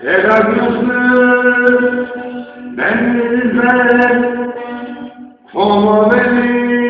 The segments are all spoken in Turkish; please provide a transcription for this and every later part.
Pegasus'u benzer Koma benim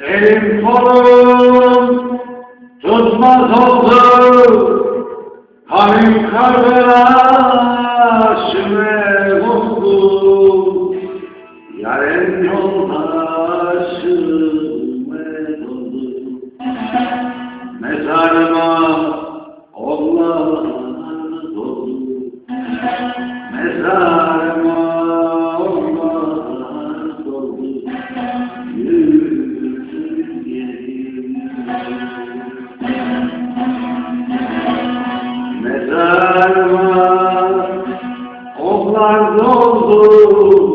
Elim kolum tutmaz oldu. Halim kardeşime vurdu. Yarın yoldaşıme oldu Mezarıma onlar doldu Mezarıma Yollarıma oklar doldu